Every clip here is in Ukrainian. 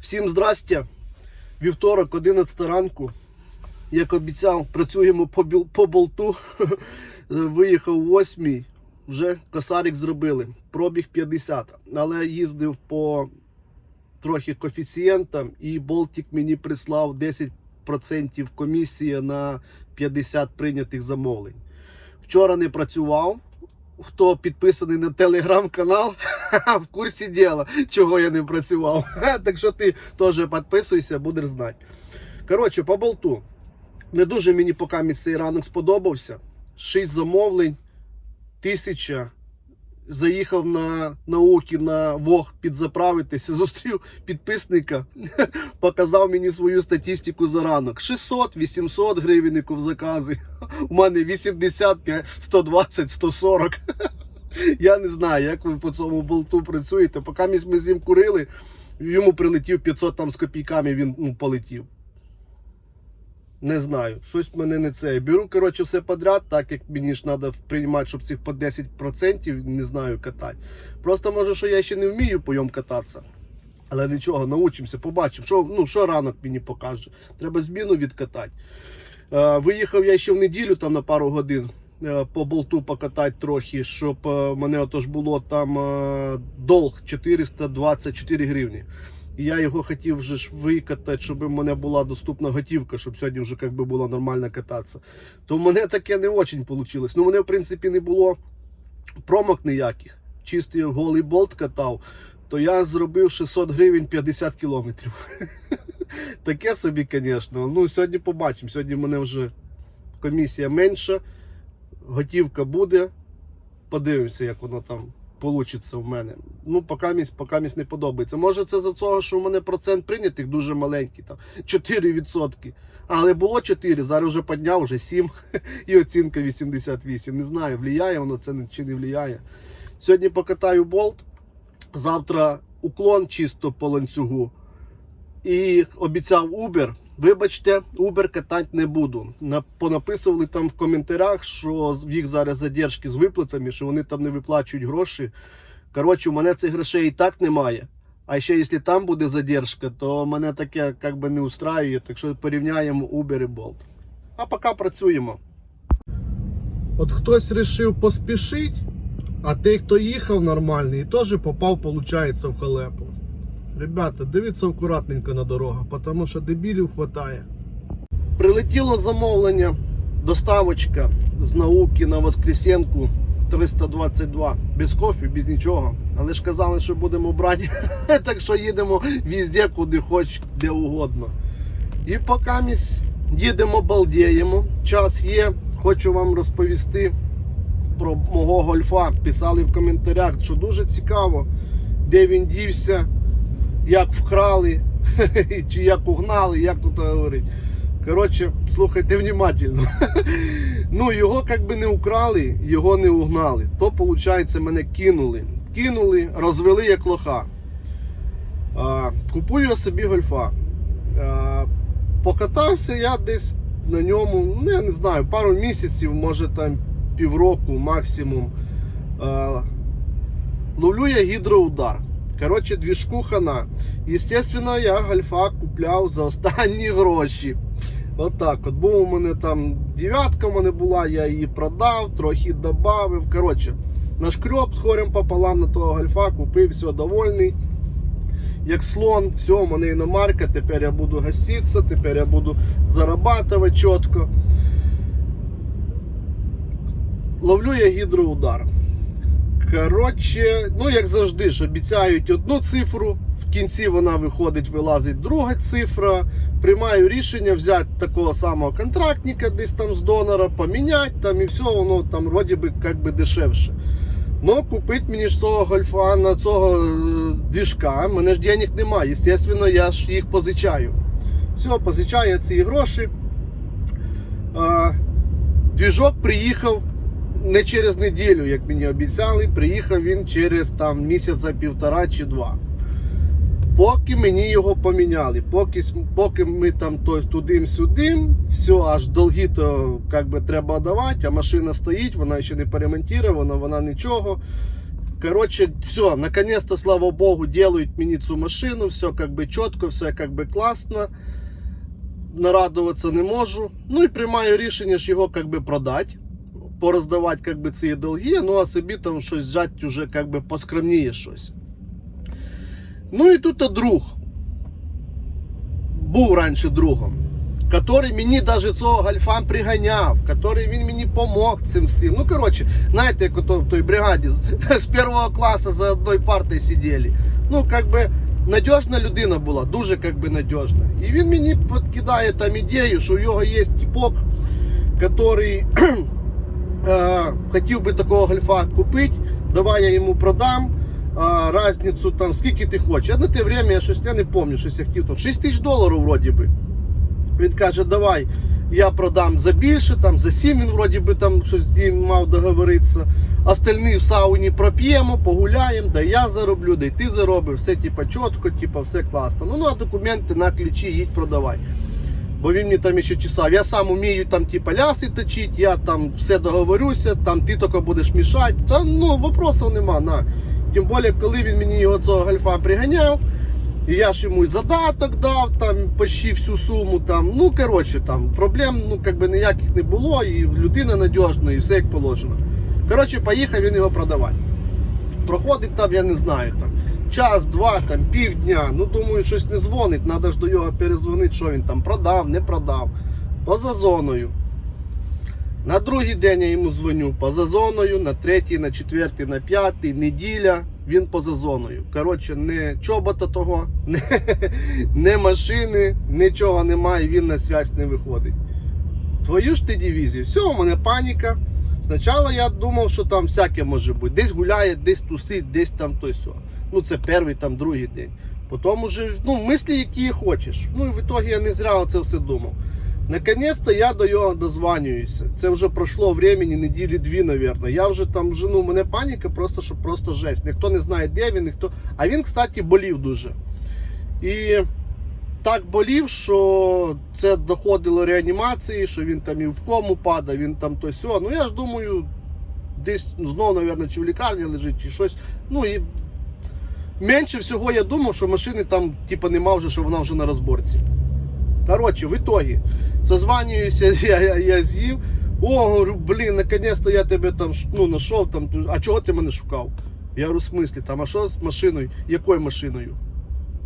Всім здрастя. Вівторок, 11 ранку. Як обіцяв, працюємо по, біл- по болту. Виїхав 8 вже косарик зробили. Пробіг 50. Але їздив по трохи коефіцієнтам і болтик мені прислав 10% комісія на 50 прийнятих замовлень. Вчора не працював. Хто підписаний на телеграм-канал, в курсі діла, чого я не працював. Так що ти теж підписуйся, будеш знати. Коротше, по болту. Не дуже мені поки цей ранок сподобався. Шість замовлень, тисяча. Заїхав на науки на Вог підзаправитися, зустрів підписника, показав мені свою статистику за ранок. 600-800 гривенників закази. У мене 85, 120, 140. Я не знаю, як ви по цьому болту працюєте. Поки ми з ним курили, йому прилетів 500 там з копійками, він ну, полетів. Не знаю, щось мене не це. Беру, коротше, все подряд, так як мені ж треба приймати, щоб цих по 10% не знаю катати. Просто може, що я ще не вмію по ньому кататися. Але нічого, научимося, побачимо, що, ну, що ранок мені покаже. Треба зміну відкатати. Е, виїхав я ще в неділю там на пару годин е, по болту покатати трохи, щоб е, мене отож було там е, долг 424 гривні. І я його хотів вже ж викатати, щоб у мене була доступна готівка, щоб сьогодні вже як би було нормально кататися. То в мене таке не дуже вийшло. Ну, в мене, в принципі, не було промок ніяких. Чистий голий болт катав, то я зробив 600 гривень 50 кілометрів. Таке собі, звісно. Ну, сьогодні побачимо. Сьогодні в мене вже комісія менша, готівка буде. Подивимося, як воно там вийде в мене. Ну, поки місь, не подобається. Може, це за того, що в мене процент прийнятих дуже маленький, там 4%. Але було 4, зараз вже підняв, вже 7 і оцінка 88. Не знаю, влияє воно це чи не влияє. Сьогодні покатаю болт, завтра уклон чисто по ланцюгу. І обіцяв Uber. Вибачте, Uber катати не буду. На, понаписували там в коментарях, що їх зараз задержки з виплатами, що вони там не виплачують гроші. Коротше, у мене цих грошей і так немає. А ще якщо там буде задержка, то мене таке як би не устраює. Так що порівняємо Uber і Bolt. А поки працюємо. От хтось вирішив поспішити, а той, хто їхав нормальний, теж попав, виходить, в халепу. Ребята, дивіться акуратненько на дорогах, тому що дебілів хватає. Прилетіло замовлення, доставочка з науки на Воскресенку 322. Без кофі, без нічого. Але ж казали, що будемо брати. так що їдемо везде, куди хоч, де угодно. І поки ми їдемо, балдіємо. Час є. Хочу вам розповісти про мого гольфа. Писали в коментарях, що дуже цікаво, де він дівся як вкрали, чи як угнали, як тут говорить. Коротше, слухайте внимательно. ну, його як би не украли, його не угнали. То, виходить, мене кинули. Кинули, розвели як лоха. А, купую я собі гольфа. А, покатався я десь на ньому, ну я не знаю, пару місяців, може там півроку максимум. А, ловлю я гідроудар. Коротше, двіжку хана. Естественно, я гольфа купляв за останні гроші. Отак от, от. Був у мене там дев'ятка у мене була, я її продав, трохи додав. Коротше, нашкреб з хорем пополам на того гольфа, купив, все довольний. Як слон, все, у мене іномарка, тепер я буду гаситися, тепер я буду зарабатувати чітко. Ловлю я гідроудар. Коротше, ну як завжди ж обіцяють одну цифру, в кінці вона виходить, вилазить друга цифра. Приймаю рішення взяти такого самого контрактника, десь там з донора, поміняти там і все, воно там вроді би як би дешевше. Ну, купити мені ж цього гольфа на цього е, двіжка, мене ж денег немає. Естественно, я ж їх позичаю. Все, позичаю ці гроші. Двіжок приїхав не через неділю, як мені обіцяли, приїхав він через там місяця півтора чи два. Поки мені його поміняли, поки, поки ми там то, туди-сюди, все, аж долги то як би, треба давати, а машина стоїть, вона ще не перемонтована, вона нічого. Короче, все, наконец-то, слава богу, делают мені цю машину, все как бы чітко, все как бы класно. Нарадуватися не можу. Ну і приймаю рішення ж його как би продати, пороздавати как би, ці долги, ну а собі там щось взяти уже как би поскромніє щось. Ну і тут друг. Був раніше другом. Который мені даже цього гальфа приганяв, который він мені помог цим всім. Ну, коротше, знаєте, як ото в той бригаді з, з першого класу за одною партою сиділи. Ну, как би, надіжна людина була, дуже как би надіжна. І він мені підкидає там ідею, що у нього є типок, який е, хотів би такого гольфа купити, давай я йому продам. А, разницю там скільки ти хочеш. А на те время я щось я не пам'ятаю, щось я хотів там 6 тисяч доларів вроді би. Він каже, давай я продам за більше, там за 7 він вроді би там щось мав договоритися. Остальні в сауні проп'ємо, погуляємо, да я зароблю, да й ти заробиш, все типа чітко, типа все класно. Ну, ну а документи на ключі їдь продавай. Бо він мені там ще чесав. Я сам умію там типа ляси точити, я там все договорюся, там ти тільки будеш мішати. Та ну вопросів нема. на. Тим більше, коли він мені його цього гальфа приганяв, і я ж йому задаток дав, там почти всю суму. Там, ну коротше, там проблем ну, как би, ніяких не було, і людина надіжна, і все як положено. Коротше, поїхав він його продавати. Проходить там, я не знаю, там час, два, там півдня. Ну думаю, щось не дзвонить, треба ж до його перезвонити, що він там продав, не продав. Поза зоною. На другий день я йому дзвоню поза зоною, на третій, на четвертий, на п'ятий, неділя. Він поза зоною. Коротше, не чобота того, не, не машини, нічого немає, він на связь не виходить. Твою ж ти дивізію. Все, у мене паніка. Спочатку я думав, що там всяке може бути. Десь гуляє, десь тусить, десь там то все. Ну це перший, там другий день. Потім уже, ну, мислі, які хочеш. Ну і в ітогі я не зря це все думав. Наконець-то я до його дозванююся. Це вже пройшло времени, неділі дві, мабуть. Я вже там вже, ну, мене паніка, просто що просто жесть. Ніхто не знає, де він, ніхто. А він, кстати, болів дуже. І так болів, що це доходило реанімації, що він там і в кому падав, він там то сьо. Ну я ж думаю, десь знову, мабуть, чи в лікарні лежить, чи щось. Ну і менше всього я думав, що машини там, типу, нема вже, що вона вже на розборці. Коротше, в итоге, созванююся, я, я, я з'їв. О, говорю, блін, наконец-то я тебе там ну, знайшов. Там, а чого ти мене шукав? Я говорю, в смислі, там, а що з машиною? Якою машиною?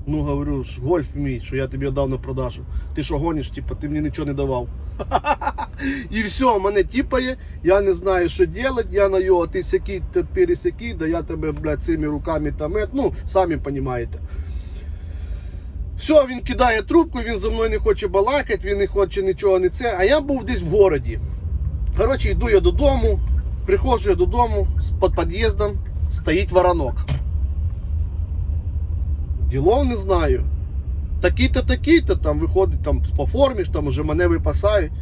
Ну, говорю, гольф мій, що я тобі дав на продажу. Ти що гониш, типа, ти мені нічого не давав. І все, мене тіпає, я не знаю, що робити, я на його, ти сякий, ти пересякий, да я тебе, блядь, цими руками там, ну, самі розумієте. Все, він кидає трубку, він за мною не хоче балакати, він не хоче нічого не це. А я був десь в городі. Коротше, йду я додому, приходжу я додому, під під'їздом стоїть воронок. Ділов не знаю. Такий-то, такий-то там виходить там по формі, там уже мене випасають.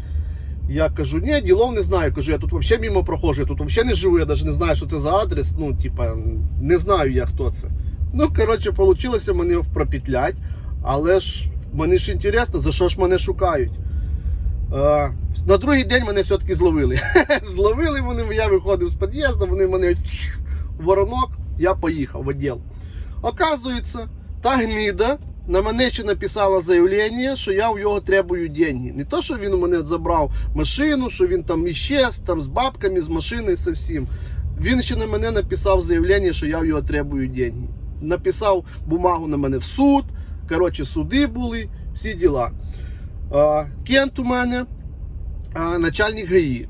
Я кажу, ні, ділов не знаю. Кажу, я тут взагалі мимо прохожу, я тут взагалі не живу, я навіть не знаю, що це за адрес. Ну, типа, не знаю я хто це. Ну, коротше, вийшло мене пропетлять. Але ж мені ж інтересно, за що ж мене шукають. Е, на другий день мене все-таки зловили. зловили вони, я виходив з під'їзду, вони мене воронок, я поїхав в відділ. Оказується, та гнида на мене ще написала заявлення, що я у нього требую деньги. Не то, що він у мене забрав машину, що він там іщез, там з бабками, з машиною, з всім. Він ще на мене написав заявлення, що я в його требую деньги. Написав бумагу на мене в суд. Коротше, суди були, всі діла. Кент у мене начальник ГАІ.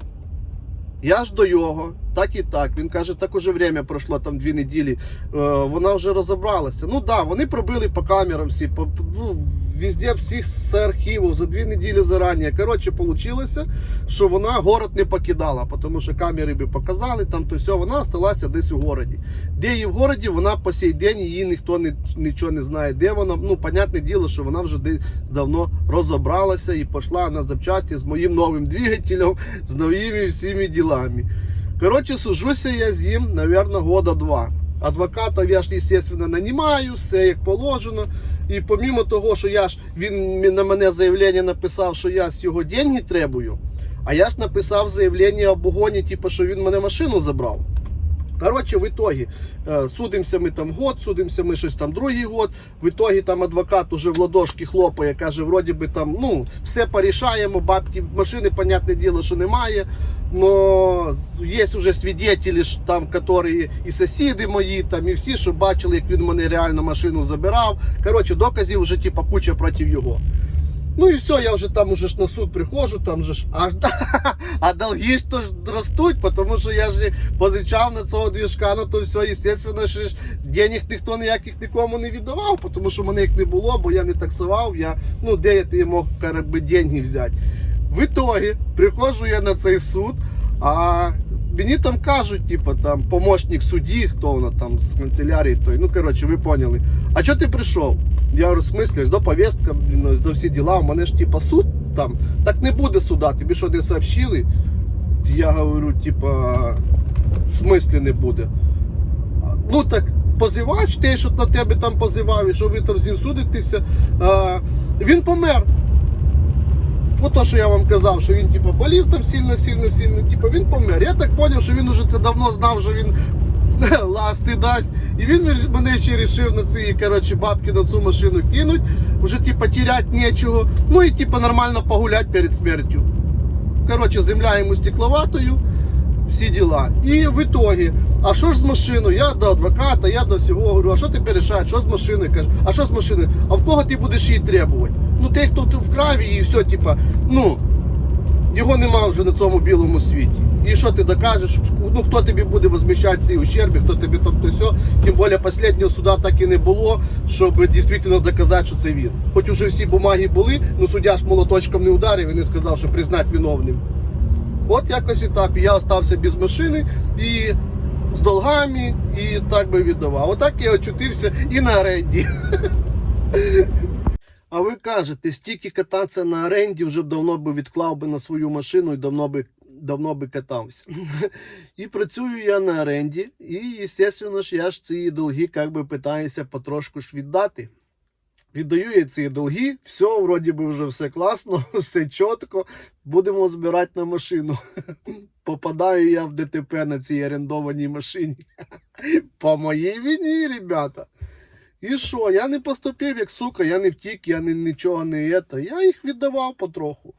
Я ж до його, так і так. Він каже, так уже время пройшло, там дві неділі. Е, вона вже розібралася. Ну так, да, вони пробили по камерам всі, по, ну, везде всіх з архіву за дві неділі зарані. Коротше, вийшло, що вона город не покидала, тому що камери би показали, там то все, вона залишилася десь у городі. Де її в городі, вона по сей день її ніхто не, нічого не знає, де вона. Ну, понятне діло, що вона вже десь давно розібралася і пішла на запчасті з моїм новим двигателем, з новими всіми ділами. Коротше, сужуся я з ним, мабуть, года два. Адвоката я ж, естественно, нанімаю, все як положено. І помимо того, що я ж він на мене заявлення написав, що я з його деньги требую, а я ж написав заявлення об угоні, типу, що він мене машину забрав. Коротше, в ітогі е, судимося ми там год, судимося ми щось там другий год. В ітогі там адвокат уже в ладошки хлопає, каже, вроді би там, ну, все порішаємо, бабки, машини, понятне діло, що немає. Но є вже свідетелі, там, які і сусіди мої, там, і всі, що бачили, як він мене реально машину забирав. Коротше, доказів вже типа куча проти його. Ну і все, я вже там уже ж на суд приходжу, там же ж аж а долги ж то ж ростуть, тому що я ж позичав на цього двіжка, ну то все, естественно, що ж денег ніхто ніяких нікому не віддавав, тому що мене їх не було, бо я не таксував, я, ну де я ти мог би, деньги взяти. В итоге приходжу я на цей суд, а мені там кажуть, типу, там помощник судді, хто вона там з канцелярії той. Ну коротше, ви поняли. А чого ти прийшов? Я говорю, в смислі, до повістка, до всі діла, у мене ж типа суд там. Так не буде суда, тобі що не сообщили? Я говорю, типа, в смислі не буде. Ну так позивач, те, що на тебе там позивав, і що ви там з ним судитеся, він помер. Ну, то, що я вам казав, що він типу, болів там сильно, сильно, сильно, типу, він помер. Я так зрозумів, що він уже це давно знав, що він ласти дасть. І він мене ще рішив на ці коротше, бабки на цю машину кинуть, вже типу, терять нічого. Ну і типу, нормально погулять перед смертю. Коротше, земля йому стекловатою, всі діла. І в ітогі, а що ж з машиною? Я до адвоката, я до всього говорю, а що ти порішаєш, що з машиною? Каже, а що з машиною? А в кого ти будеш її требувати? Ну той, хто ти в краві і все, типа, ну, його нема вже на цьому білому світі. І що ти докажеш? Ну хто тобі буде возміщати ці ущерби, хто тобі там то все. Тим більше останнього суда так і не було, щоб дійсно доказати, що це він. Хоч уже всі бумаги були, ну суддя ж молоточком не ударив і не сказав, що признати виновним. От якось і так. Я остався без машини і з долгами, і так би віддавав. Отак я очутився і на оренді. А ви кажете, стільки кататися на оренді вже давно би відклав би на свою машину і давно би давно би катався. І працюю я на оренді, і, звісно ж, я ж ці долги як би питаюся потрошку ж віддати. Віддаю я ці долги, все, вроді би вже все класно, все чітко. Будемо збирати на машину. Попадаю я в ДТП на цій орендованій машині. По моїй вині, ребята. І що? Я не поступив як сука, я не втік, я не, нічого не ета. Я їх віддавав потроху.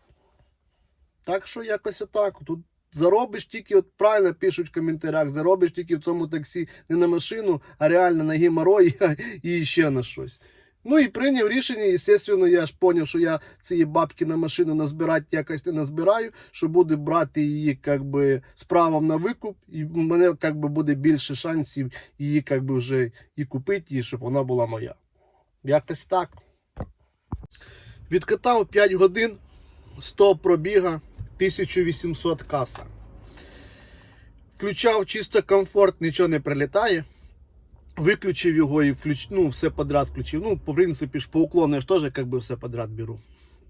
Так що якось отак. Тут заробиш тільки, от правильно пишуть в коментарях, заробиш тільки в цьому таксі не на машину, а реально на геморрой і ще на щось. Ну і прийняв рішення, звісно, я ж зрозумів, що я ці бабки на машину назбирати якось не назбираю, що буду брати її как би, з правом на викуп, і в мене как би, буде більше шансів її как би, вже і купити, і щоб вона була моя. Якось так. Відкатав 5 годин, 100 пробіга, 1800 каса. Включав чисто комфорт, нічого не прилітає. Виключив його і включ... ну, все подряд включив. Ну, по принципі, ж по уклону я ж теж как все подряд беру.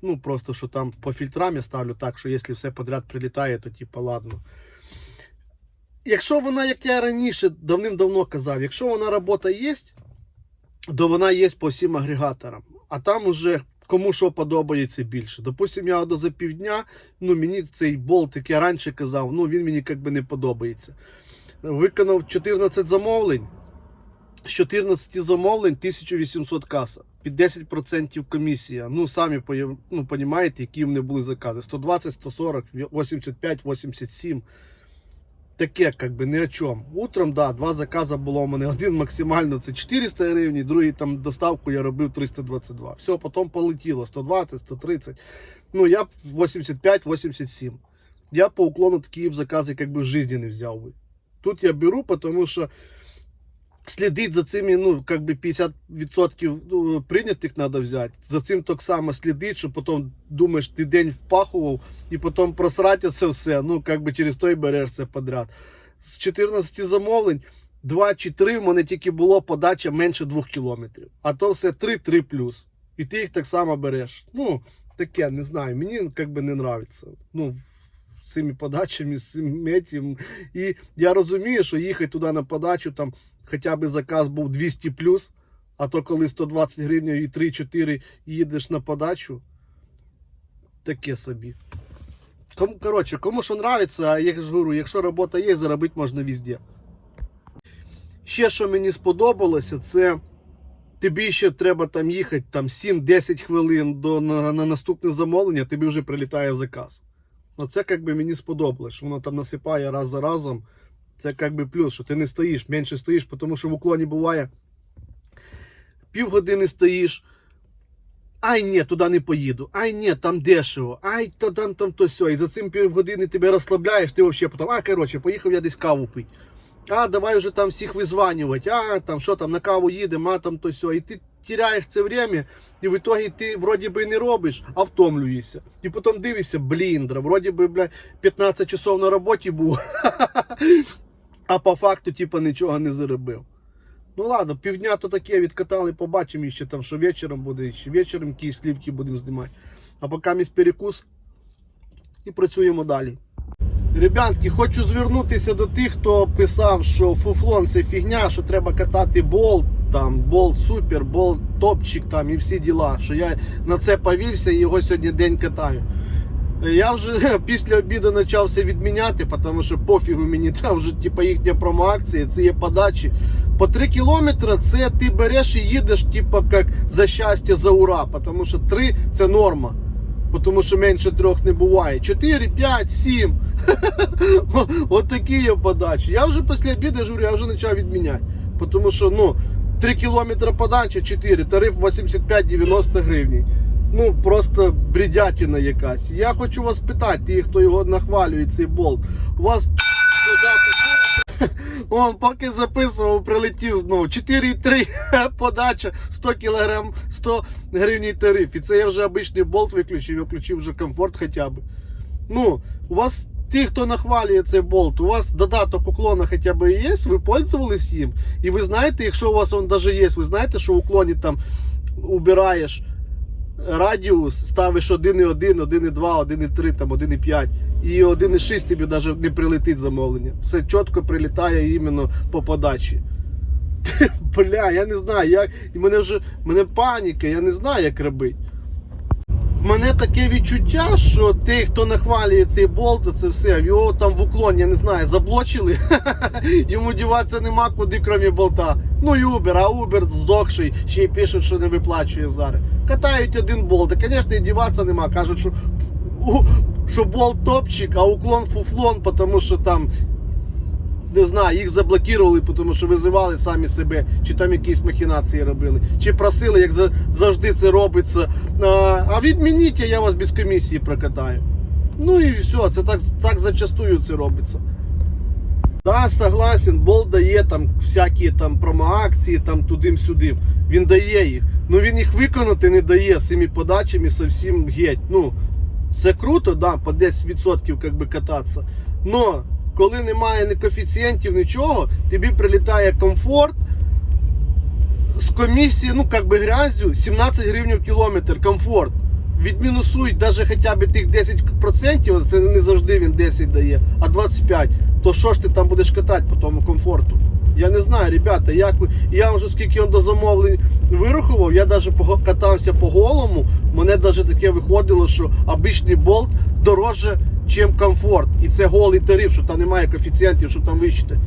Ну, просто що там по фільтрам я ставлю так, що якщо все подряд прилітає, то типа ладно. Якщо вона, як я раніше давним-давно казав, якщо вона робота є, то вона є по всім агрегаторам. А там уже кому що подобається більше. Допустим, я до за півдня, ну мені цей болт, як я раніше казав, ну він мені як би не подобається. Виконав 14 замовлень. З 14 замовлень 1800 каса. Під 10% комісія. Ну, самі ну, розумієте, які в мене були закази. 120, 140, 85, 87. Таке, як би, ні о чому. Утром, да, два закази було у мене. Один максимально це 400 гривень, другий там доставку я робив 322. Все, потім полетіло 120, 130. Ну, я 85-87. Я по уклону такі б закази як би в житті не взяв би. Тут я беру, тому що слідить за цими, ну, как бы 50% ну, прийнятих треба взяти. За цим так само слідить, що потім думаєш, ти день впахував, і потім просрати це все. Ну, как би через той береш це подряд. З 14 замовлень, 2 чи 3 в мене тільки було подача менше 2 кілометрів. А то все 3-3 плюс. І ти їх так само береш. Ну, таке, не знаю, мені как би не нравиться. Ну, з цими подачами, з цим етім. І я розумію, що їхати туди на подачу там хоча б заказ був 200 плюс, а то коли 120 гривень і 3-4 їдеш на подачу, таке собі. Кому, коротше, кому що нравиться, я ж говорю, якщо робота є, заробити можна везде. Ще що мені сподобалося, це тобі ще треба там їхати там 7-10 хвилин до, на, на наступне замовлення, тобі вже прилітає заказ. Оце як би мені сподобалось, що воно там насипає раз за разом. Це як би плюс, що ти не стоїш, менше стоїш, тому що в уклоні буває півгодини стоїш. Ай, ні, туди не поїду. Ай, ні, там дешево. Ай, то там, там, то сьо. І за цим півгодини тебе розслабляєш, ти взагалі потім, а, коротше, поїхав я десь каву пити. А, давай вже там всіх визванювати. А, там що там, на каву їдемо, а там то сьо. І ти теряєш це время, і в ітогі ти вроді би не робиш, а втомлюєшся. І потім дивишся, бліндра, вроді би, бля, 15 часов на роботі був, а по факту, типа, нічого не заробив. Ну ладно, півдня то таке відкатали, побачимо ще там, що вечором буде, ще вечором якісь слівки будемо знімати. А поки місь перекус і працюємо далі. Ребятки, хочу звернутися до тих, хто писав, що фуфлон це фігня, що треба катати болт, там, болт супер, болт топчик там і всі діла. Що я на це повівся і його сьогодні день катаю. Я вже після обіду почався відміняти, тому що пофігу мені там вже типа їхня промоакція, це є подачі. По 3 кілометри це ти береш і їдеш, типа як за щастя, за ура. Тому що 3 це норма. Тому що менше трьох не буває. 4, 5, 7. От такі є подачі. Я вже після обіду журю, я вже почав відміняти. Тому що ну, 3 кілометри подача, 4, тариф 85-90 гривень. Ну, просто бредятина якась. Я хочу вас питати, ті, хто його нахвалює, цей болт. У вас. Он поки записував, прилетів знову. 4,3 подача, 100 кг, 100 гривень тариф. І це я вже обичний болт виключив, я включив вже комфорт хоча б. Ну, у вас ті, хто нахвалює цей болт, у вас додаток уклона хоча б є, ви пользувались їм. І ви знаєте, якщо у вас він навіть є, ви знаєте, що в уклоні там убираєш радіус, ставиш 1,1, 1,2, 1,3, там 1,5 і 1,6 тобі навіть не прилетить замовлення. Все чітко прилітає іменно по подачі. Бля, я не знаю, як. Мене вже мене паніка, я не знаю, як робити. Мене таке відчуття, що ті, хто нахвалює цей болт, це все, його там в уклон, я не знаю, заблочили. Йому діватися нема куди, крім болта. Ну і Uber, а Uber здохший, ще й пишуть, що не виплачує зараз. Катають один болт, і, звісно, і діватися нема. Кажуть, що, що болт топчик, а уклон фуфлон, тому що там. Не знаю, їх заблокували, тому що визивали самі себе, чи там якісь махінації робили, чи просили, як завжди це робиться. А, відмініть, я вас без комісії прокатаю. Ну і все, це так, так зачастую це робиться. Да, согласен, Бол дає там всякі там промоакції, там тудим-сюдим. Він дає їх. Ну він їх виконати не дає з цими подачами совсім геть. Ну, це круто, да, по 10% как би кататися. Но коли немає ні коефіцієнтів, нічого, тобі прилітає комфорт з комісії, ну як би грязю, 17 гривень кілометр, комфорт. Відмінусують навіть хоча б тих 10%, це не завжди він 10 дає, а 25. То що ж ти там будеш катати по тому комфорту? Я не знаю, ребята, як ви. Я вже скільки он до замовлень вирахував, я навіть катався по голому. Мене навіть таке виходило, що обичний болт дорожче, ніж комфорт. І це голий тариф, що там немає коефіцієнтів, що там вищити.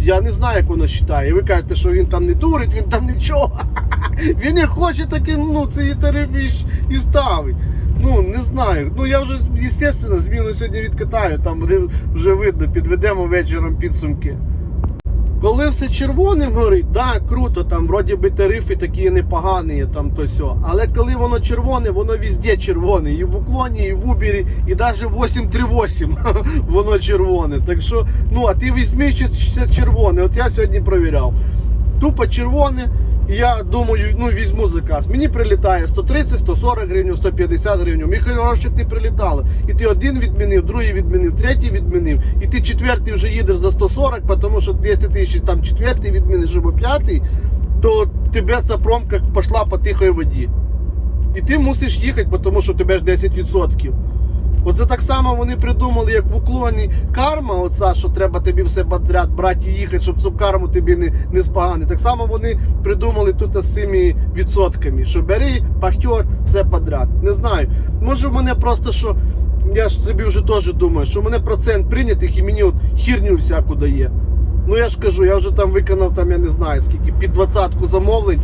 Я не знаю, як воно вважає. І ви кажете, що він там не дурить, він там нічого. Він не хоче таки, ну, цей тариф і, ставить. Ну, не знаю. Ну я вже, звісно, зміну сьогодні відкатаю, там вже видно, підведемо вечором підсумки. Коли все червоним горить, да, круто, там вроді би тарифи такі непогані, там то сьо. Але коли воно червоне, воно везде червоне. І в уклоні, і в Убері, і навіть 838 воно червоне. Так що, ну, а ти візьми чи червоне. От я сьогодні провіряв. Тупо червоне. Я думаю, ну візьму заказ. Мені прилітає 130, 140 гривень, 150 гривень. Мені грошей не прилітало. І ти один відмінив, другий відмінив, третій відмінив. І ти четвертий вже їдеш за 140, тому що 200 тисяч там четвертий відміниш або п'ятий, то тебе ця промка пішла по тихій воді. І ти мусиш їхати, тому що тебе ж 10%. Оце так само вони придумали, як в уклоні карма, оця, що треба тобі все подряд брати і їхати, щоб цю карму тобі не, не споганити. Так само вони придумали тут з цими відсотками, що бери, пахтер, все подряд. Не знаю. Може в мене просто що. Я ж собі вже теж думаю, що в мене процент прийнятих і мені от хірню всяку дає. Ну я ж кажу, я вже там виконав там, я не знаю скільки, під двадцятку замовлень.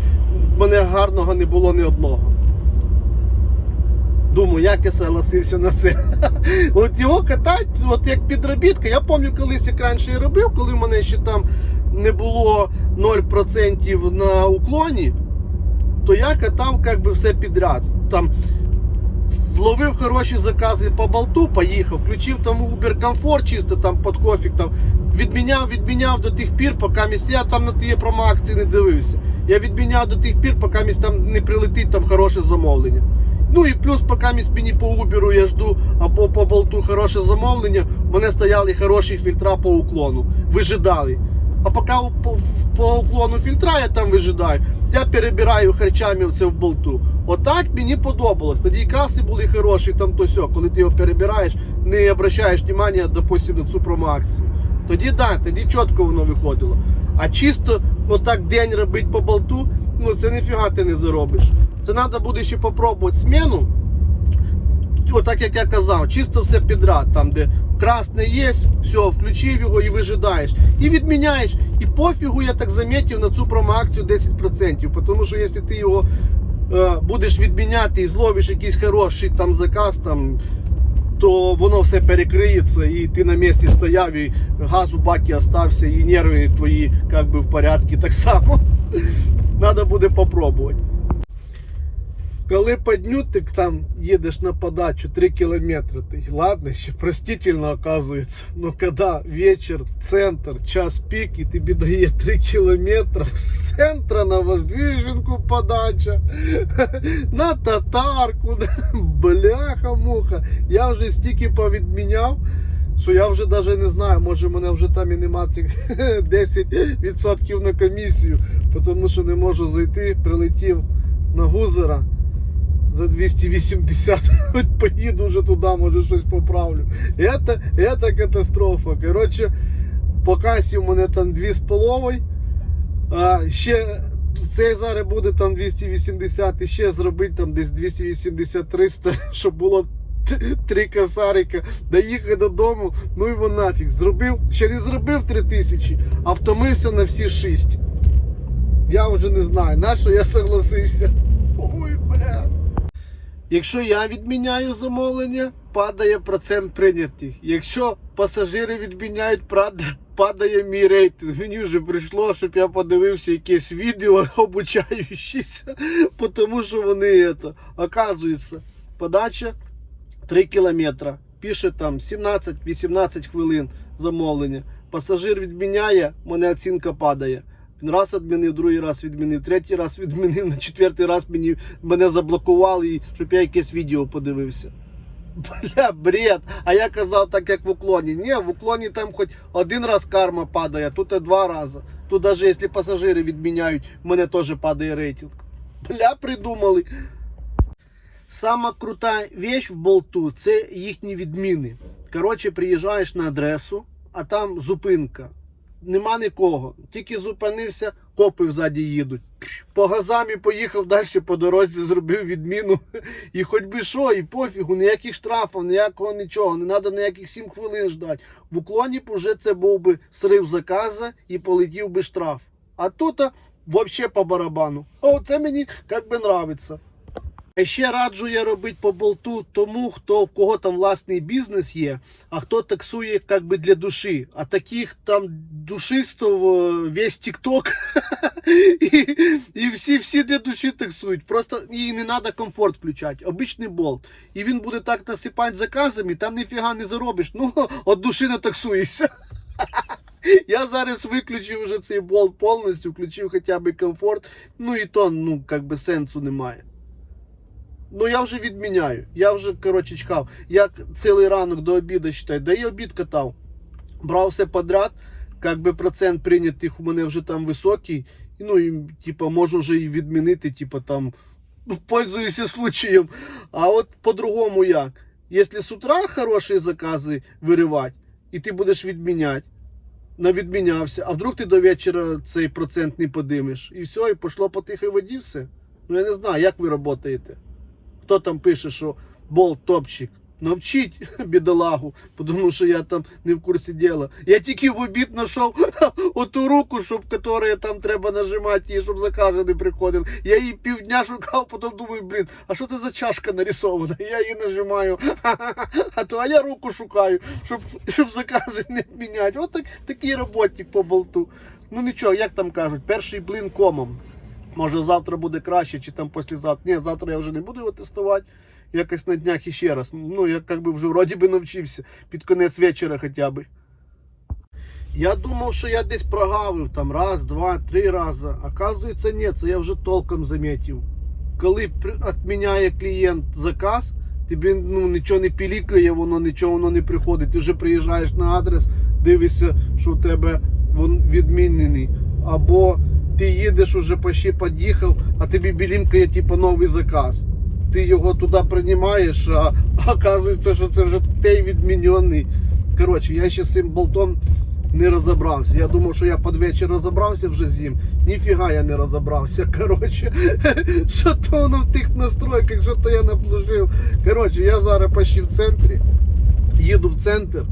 В мене гарного не було ні одного. Думаю, як я согласився на це. От його катають, от як підробітка. Я пам'ятаю, колись як раніше я робив, коли в мене ще там не було 0% на уклоні, то я катав як би все підряд. Там вловив хороші закази по болту, поїхав, включив там Uber комфорт чисто там під кофік, там відміняв, відміняв до тих пір, поки міст я там на ті промоакції не дивився. Я відміняв до тих пір, поки міст там не прилетить там хороше замовлення. Ну і плюс, поки мені по Uber я жду або по болту хороше замовлення, в мене стояли хороші фільтра по уклону. Вижидали. А поки по, по уклону фільтра я там вижидаю, я перебираю харчами це в болту. Отак мені подобалось. Тоді каси були хороші, там то сьо. Коли ти його перебираєш, не обращаєш внимання, допустим, на цю промоакцію. Тоді так, тоді чітко воно виходило. А чисто отак день робити по болту, ну це ніфіга ти не заробиш. Це треба буде ще попробувати зміну. Отак як я казав, чисто все підряд, там де красне є, все, включив його і вижидаєш. І відміняєш. І пофігу, я так замітив на цю промоакцію 10%. Тому що якщо ти його е, будеш відміняти і зловиш якийсь хороший там заказ, там, то воно все перекриється, і ти на місці стояв, і газ у бакі остався, і нерви твої як би, в порядку так само. Треба буде попробувати. Коли по дню ти там їдеш на подачу 3 кілометри, ти ладно, ще простительно оказується. Ну коли вечір, центр, час пік і тобі дає 3 кілометри з центра на Воздвиженку подача, на татарку, бляха-муха. Я вже стільки повідміняв. Що я вже навіть не знаю, може мене вже там і нема цих 10% на комісію, тому що не можу зайти, прилетів на гузера за 280, хоч поїду вже туди, може щось поправлю. Это, это катастрофа. Коротше, по касі у мене там 2,5. А ще цей зараз буде там 280 і ще зробити там десь 280-300, щоб було три косарика, доїхати додому, ну вон нафіг. Зробив, ще не зробив 3000, а втомився на всі 6. Я вже не знаю, на що я согласився. Ой, бля. Якщо я відміняю замовлення, падає процент прийнятих. Якщо пасажири відміняють, падає мій рейтинг. Мені вже прийшло, щоб я подивився якесь відео обучаючися, тому що вони це, оказується, подача 3 кілометри. Пише там 17-18 хвилин замовлення. Пасажир відміняє, мене оцінка падає. Він раз відмінив, другий раз відмінив, третій раз відмінив, на четвертий раз мені, мене заблокували, щоб я якесь відео подивився. Бля, бред. А я казав так, як в уклоні. Ні, в уклоні там хоч один раз карма падає, тут і два рази. Тут навіть якщо пасажири відміняють, в мене теж падає рейтинг. Бля, придумали. Сама крута вещь в болту це їхні відміни. Коротше, приїжджаєш на адресу, а там зупинка. Нема нікого. Тільки зупинився, копи взаді їдуть. По газам і поїхав далі по дорозі, зробив відміну. І хоч би що, і пофігу, ніяких штрафів, ніякого нічого, не треба ніяких 7 хвилин ждати. В уклоні б уже це був би срив заказа і полетів би штраф. А тут взагалі по барабану. О, це мені як би нравиться. А ще раджу я робити по болту тому, хто в кого там власний бізнес є, а хто таксує як би для душі. А таких там душистов е, весь тікток і, і всі всі для душі таксують. Просто і не треба комфорт включати. Обичний болт. І він буде так насипати заказами, там ніфіга не заробиш. Ну, от душі не таксуєшся. Я зараз виключив вже цей болт повністю, включив хоча б комфорт. Ну і то, ну, як би сенсу немає. Ну я вже відміняю. Я вже, коротше, чекав. Як цілий ранок до обіду считай, да і обід катав. Брав все подряд, як би процент прийнятих у мене вже там високий. Ну і типа можу вже і відмінити, типа там пользуюся случаєм. А от по-другому як? Якщо з утра хороші закази виривати, і ти будеш відміняти, навідмінявся, а вдруг ти до вечора цей процент не подимеш. І все, і пішло по тихій воді все. Ну я не знаю, як ви працюєте. Хто там пише, що болт топчик. навчіть бідолагу, тому що я там не в курсі діла. Я тільки в обід знайшов оту руку, щоб яку там треба нажимати, щоб закази не приходили. Я її півдня шукав, потім думаю, блін, а що це за чашка нарисована? Я її нажимаю, а то а я руку шукаю, щоб, щоб закази не міняти. От так, такий роботник по болту. Ну нічого, як там кажуть, перший блин комом. Може завтра буде краще, чи там післязавтра. Ні, завтра я вже не буду його тестувати. Якось на днях іще раз. Ну, я як би вже вроді би навчився під конець вечора хоча б. Я думав, що я десь прогавив там раз, два, три рази. Оказується, ні, це я вже толком замітив. Коли відміняє клієнт заказ, тобі ну, нічого не пілікає, воно нічого воно не приходить. Ти вже приїжджаєш на адрес, дивишся, що у тебе він відмінений. Або ти їдеш уже почти під'їхав, а тобі білімкає типу новий заказ. Ти його туди приймаєш, а оказується, що це вже той відмінений. Коротше, я ще з цим болтом не розібрався. Я думав, що я під вечір розібрався вже з ним. Ніфіга я не розібрався. Коротше, що то воно в тих настройках, що то я наплужив. Коротше, я зараз почти в центрі. Їду в центр,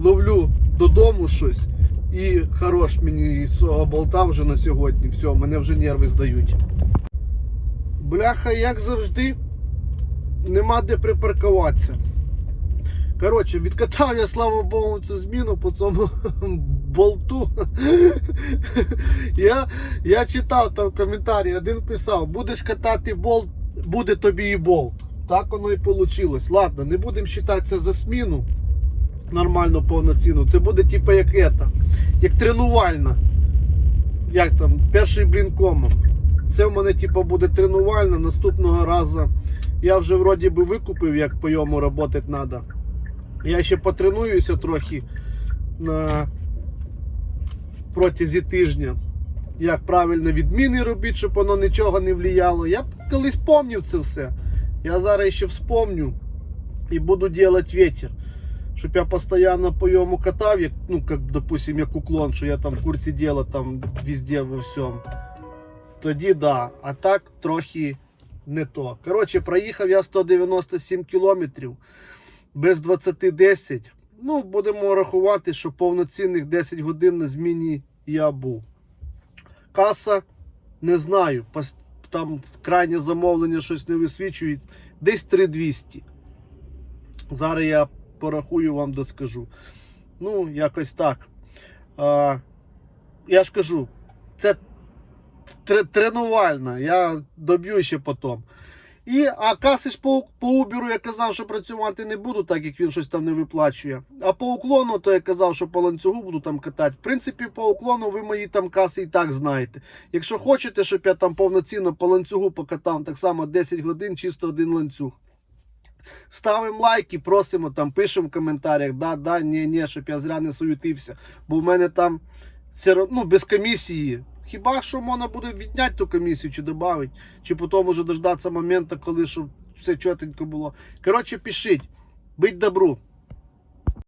ловлю додому щось. І хорош мені із цього болта вже на сьогодні. Все, мене вже нерви здають. Бляха, як завжди, нема де припаркуватися. Коротше, відкатав я, слава Богу, цю зміну по цьому болту. я, я читав там коментарі, один писав, будеш катати болт, буде тобі і болт. Так воно і вийшло. Ладно, не будемо вважати це за зміну. Нормально повноцінну. Це буде типу як ета, як тренувальна. Як там, перший блін комом. Це в мене типу, буде тренувальна. Наступного разу я вже вроді би викупив, як по йому працювати треба. Я ще потренуюся трохи на протязі тижня. Як правильно відміни робити, щоб воно нічого не влияло. Я колись помнив це все. Я зараз ще вспомню і буду робити ветер. Щоб я постійно по йому катав, як, ну, як, допустим, як уклон, що я там в курсі діла там везде во всьому. Тоді да. А так трохи не то. Коротше, проїхав я 197 кілометрів без 20-10. Ну, будемо рахувати, що повноцінних 10 годин на зміні я був. Каса не знаю. Там крайнє замовлення щось не висвічують. Десь 3200. Зараз я порахую вам доскажу. Ну, якось так. А, я ж кажу, це тре- тренувальна. Я доб'ю ще потім. І, а каси ж по, по Uber я казав, що працювати не буду, так як він щось там не виплачує. А по уклону, то я казав, що по ланцюгу буду там катати. В принципі, по уклону ви мої там каси і так знаєте. Якщо хочете, щоб я там повноцінно по ланцюгу покатав, так само 10 годин, чисто один ланцюг. Ставимо лайки, просимо там, пишемо в коментарях, да, да, ні, ні, щоб я зря не суютився. Бо в мене там ну, без комісії. Хіба що можна буде відняти ту комісію чи додати, чи потім вже дождатися моменту, коли щоб все чотенько було. Коротше, пишіть. Будь добру.